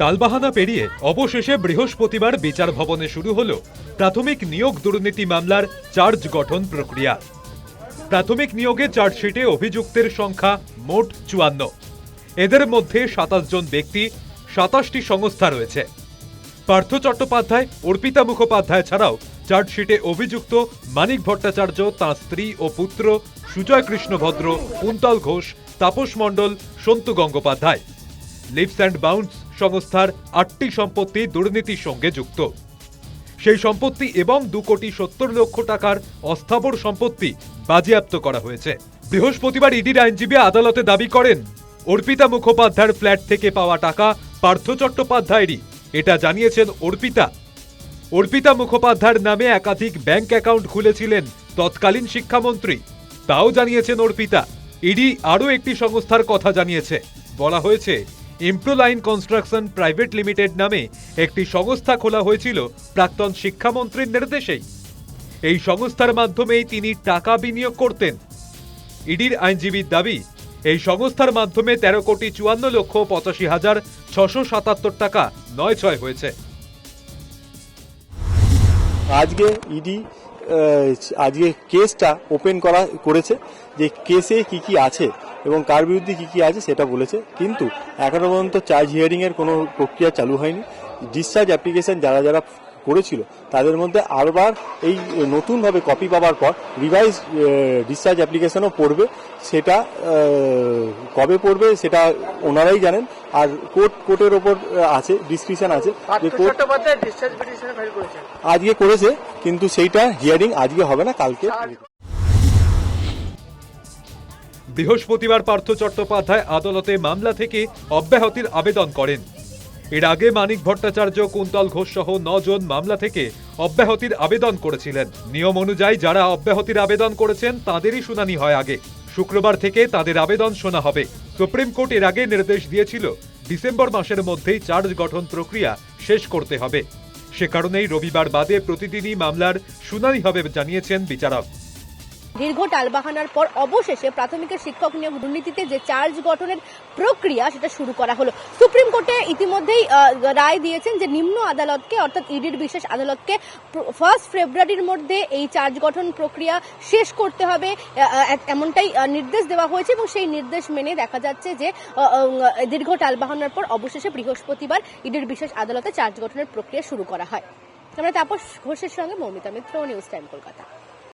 তালবাহানা পেরিয়ে অবশেষে বৃহস্পতিবার বিচার ভবনে শুরু হলো প্রাথমিক নিয়োগ দুর্নীতি মামলার চার্জ গঠন প্রক্রিয়া। প্রাথমিক নিয়োগে চার্জশিটে অভিযুক্তের সংখ্যা মোট চুয়ান্ন। এদের মধ্যে সাতাশ জন ব্যক্তি, সাতাশটি সংস্থা রয়েছে। পার্থ চট্টোপাধ্যায়, অর্পিতা মুখোপাধ্যায় ছাড়াও চার্জশিটে অভিযুক্ত মানিক ভট্টাচার্য, তাঁর স্ত্রী ও পুত্র Sujoy Krishna Bhadra, Kuntal Ghosh, Tapas Mondal, Santu Gangopadhyay. Leaps and bounds সংস্থার আটটি সম্পত্তি দুর্নীতির সঙ্গে যুক্ত। সেই সম্পত্তি এবং দু কোটি সত্তর লক্ষ টাকার অস্থাবর সম্পত্তি বাজেয়াপ্ত করা হয়েছে। বৃহস্পতিবার ইডির আইনজীবী আদালতে দাবি করেন, অর্পিতা মুখোপাধ্যায়ের ফ্ল্যাট থেকে পাওয়া টাকা পার্থ চট্টোপাধ্যায়েরই। এটা জানিয়েছেন অর্পিতা। অর্পিতা মুখোপাধ্যায়ের নামে একাধিক ব্যাংক অ্যাকাউন্ট খুলেছিলেন তৎকালীন শিক্ষামন্ত্রী। তাও জানিয়েছেন অর্পিতা। ইডি আরও একটি সংস্থার কথা জানিয়েছে। বলা হয়েছে ইমপ্রোলাইন কনস্ট্রাকশন প্রাইভেট লিমিটেড নামে একটি সংস্থা খোলা হয়েছিল প্রাক্তন শিক্ষামন্ত্রীর নির্দেশেই। এই সংস্থার মাধ্যমেই তিনি টাকা বিনিয়োগ করতেন। ইডির আইনজীবীর দাবি, এই সংস্থার মাধ্যমে তেরো কোটি চুয়ান্ন লক্ষ পঁচাশি হাজার ছশো সাতাত্তর টাকা নয় ছয় হয়েছে। আজকে ইডি আজকে কেসটা ওপেন করা করেছে যে কেসে কি কি আছে। এবং কার বিরুদ্ধে কি কি আছে সেটা বলেছে। কিন্তু এখনও পর্যন্ত চার্জ হিয়ারিং এর কোনো প্রক্রিয়া চালু হয়নি। ডিসচার্জ অ্যাপ্লিকেশন যারা যারা করেছিল তাদের মধ্যে আরবার এই নতুনভাবে কপি পাওয়ার পর রিভাইজ ডিসচার্জ অ্যাপ্লিকেশনও পড়বে। সেটা কবে পড়বে সেটা ওনারাই জানেন। আর কোর্ট কোর্টের ওপর আছে ডিসক্রিপশন আছে যে court Chattopadhyay discharge petition file করেছেন। আজকে করেছে কিন্তু সেইটা হিয়ারিং আজকে হবে না কালকে বৃহস্পতিবার পার্থ চট্টোপাধ্যায় আদালতে মামলা থেকে অব্যাহতির আবেদন করেন। এর আগে মানিক ভট্টাচার্য, কুন্তল ঘোষ সহ জন মামলা থেকে অব্যাহতির আবেদন করেছিলেন। নিয়ম অনুযায়ী যারা অব্যাহতির আবেদন করেছেন, তাদেরই শুনানি হয় আগে। শুক্রবার থেকে তাদের আবেদন শোনা হবে। সুপ্রিম কোর্ট এর আগে নির্দেশ দিয়েছিল, ডিসেম্বর মাসের মধ্যেই চার্জ গঠন প্রক্রিয়া শেষ করতে হবে। সে কারণেই রবিবার বাদে প্রতিদিনই মামলার শুনানি হবে জানিয়েছেন বিচারক। দীর্ঘ টালবাহানার পর অবশেষে প্রাথমিকের শিক্ষক নিয়োগ দুর্নীতিতে যে চার্জ গঠনের প্রক্রিয়া, সেটা শুরু করা হলো। সুপ্রিম কোর্টে ইতিমধ্যেই রায় দিয়েছেন যে নিম্ন আদালতকে, অর্থাৎ ইডির বিশেষ আদালতকে ফার্স্ট ফেব্রুয়ারির মধ্যে এই চার্জ গঠন প্রক্রিয়া শেষ করতে হবে। এমনটাই নির্দেশ দেওয়া হয়েছে এবং সেই নির্দেশ মেনে দেখা যাচ্ছে যে দীর্ঘ টালবাহানার পর অবশেষে বৃহস্পতিবার ইডির বিশেষ আদালতে চার্জ গঠনের প্রক্রিয়া শুরু করা হয়। আমরা তাপস ঘোষের সঙ্গে মৌমিতা মিত্র নিউজ টাইম কলকাতা।